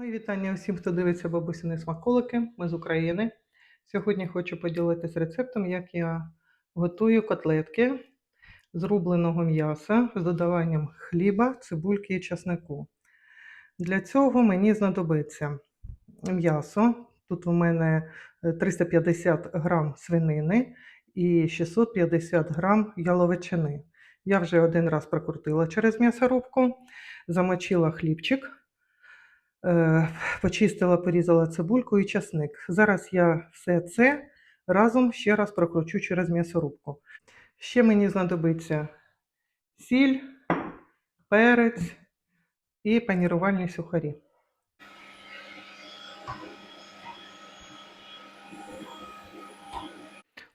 Мої вітання усім, хто дивиться бабусіни смаколики. Ми з України. Сьогодні хочу поділитися рецептом, як я готую котлетки з рубленого м'яса з додаванням хліба, цибульки і часнику. Для цього мені знадобиться м'ясо. Тут у мене е, 350 грам свинини і 650 грам яловичини. Я вже один раз прокрутила через м'ясорубку, замочила хлібчик. Е, Почистила, порізала цибульку і часник. Зараз я все це разом ще раз прокручу через м'ясорубку. Ще мені знадобиться сіль, перець і панірувальні сухарі.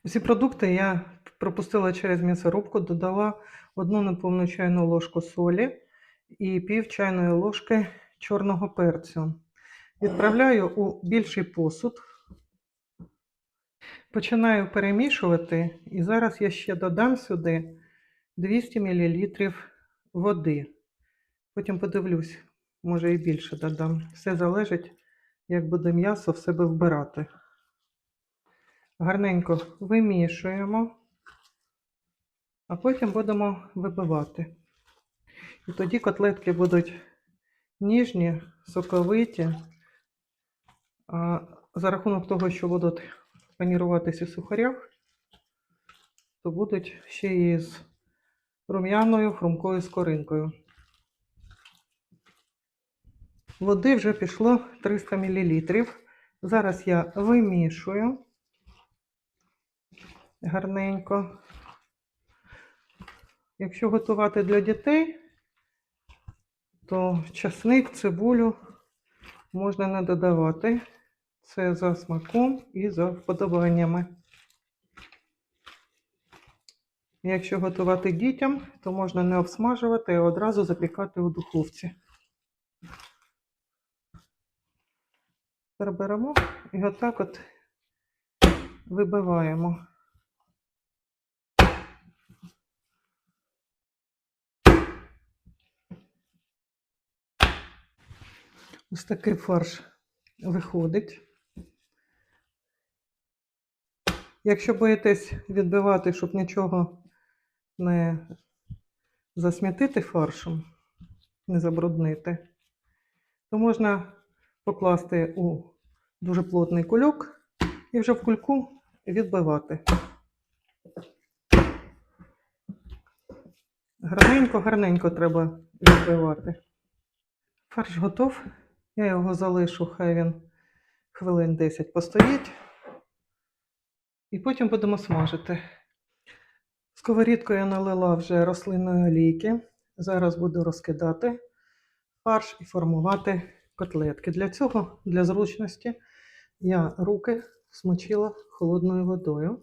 Усі продукти я пропустила через м'ясорубку, додала одну неповну чайну ложку солі і пів чайної ложки чорного перцю. Відправляю у більший посуд. Починаю перемішувати, і зараз я ще додам сюди 200 мл води. Потім подивлюсь, може і більше додам. Все залежить, як буде м'ясо в себе вбирати. Гарненько вимішуємо, а потім будемо вибивати. І тоді котлетки будуть ніжні, соковиті. А за рахунок того, що будуть паніруватися в сухарях, то будуть ще і з рум'яною, хрумкою скоринкою. Води вже пішло 300 мл. Зараз я вимішую гарненько. Якщо готувати для дітей, то часник, цибулю можна не додавати. Це за смаком і за вподобаннями. Якщо готувати дітям, то можна не обсмажувати, а одразу запікати у духовці. Тепер і отак от вибиваємо. Ось такий фарш виходить. Якщо боїтесь відбивати, щоб нічого не засмітити фаршем, не забруднити, то можна покласти у дуже плотний кульок і вже в кульку відбивати. Гарненько-гарненько треба відбивати. Фарш готов. Я його залишу, хай він хвилин 10 постоїть. І потім будемо смажити. Сковорідку я налила вже рослинної олійки. Зараз буду розкидати фарш і формувати котлетки. Для цього, для зручності, я руки смочила холодною водою.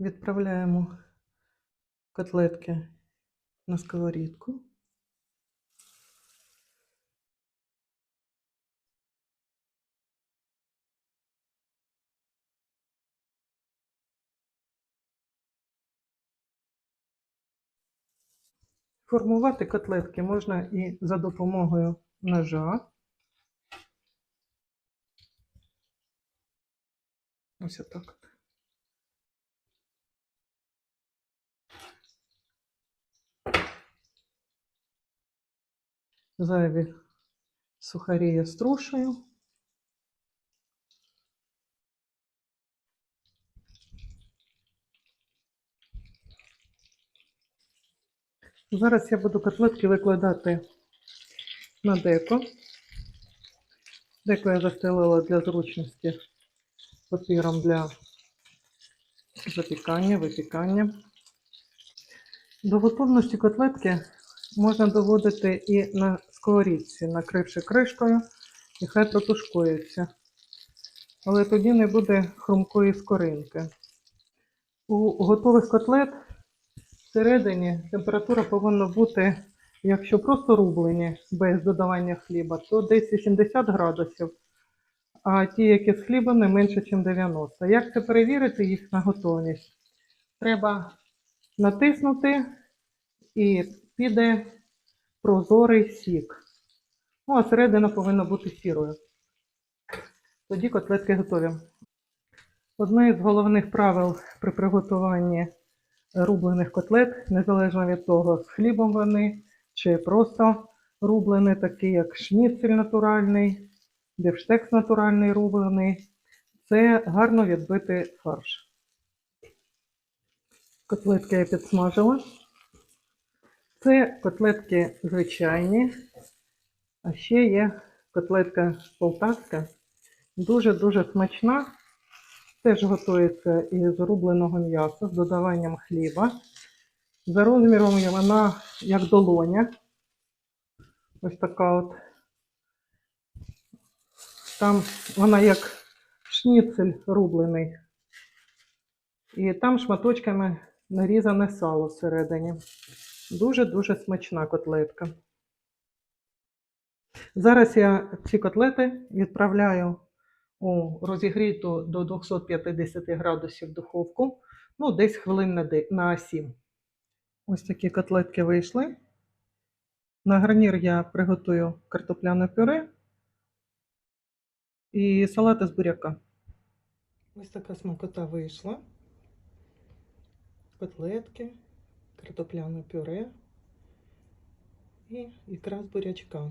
Відправляємо котлетки на сковорідку. Формувати котлетки можна і за допомогою ножа. Ось отак. Зайві сухарі я струшую. Зараз я буду котлетки викладати на деко. Деко я застелила для зручності папіром для запікання, випікання. До готовності котлетки можна доводити і на сковорідці, накривши кришкою, і хай протушкується. Але тоді не буде хрумкої скоринки. У готових котлет всередині температура повинна бути, якщо просто рублені без додавання хліба, то десь 80 градусів, а ті, які з хлібом, не менше, ніж 90. Як це перевірити їх на готовність? Треба натиснути і піде прозорий сік. Ну, а середина повинна бути сірою. Тоді котлетки готові. Одне із головних правил при приготуванні рублених котлет, незалежно від того, з хлібом вони чи просто рублені, такі як шніцель натуральний, бівштекс натуральний рублений, це гарно відбити фарш. Котлетки я підсмажила. Це котлетки звичайні, а ще є котлетка полтавська, дуже-дуже смачна. Теж готується із рубленого м'яса з додаванням хліба. За розміром вона як долоня. Ось така от. Там вона як шніцель рублений. І там шматочками нарізане сало всередині. Дуже-дуже смачна котлетка. Зараз я ці котлети відправляю у розігріту до 250 градусів духовку, ну, десь хвилин на де- на 7. Ось такі котлетки вийшли. На гарнір я приготую картопляне пюре і салат із буряка. Ось така смакота вийшла. Котлетки, картопляне пюре і ікра з бурячка.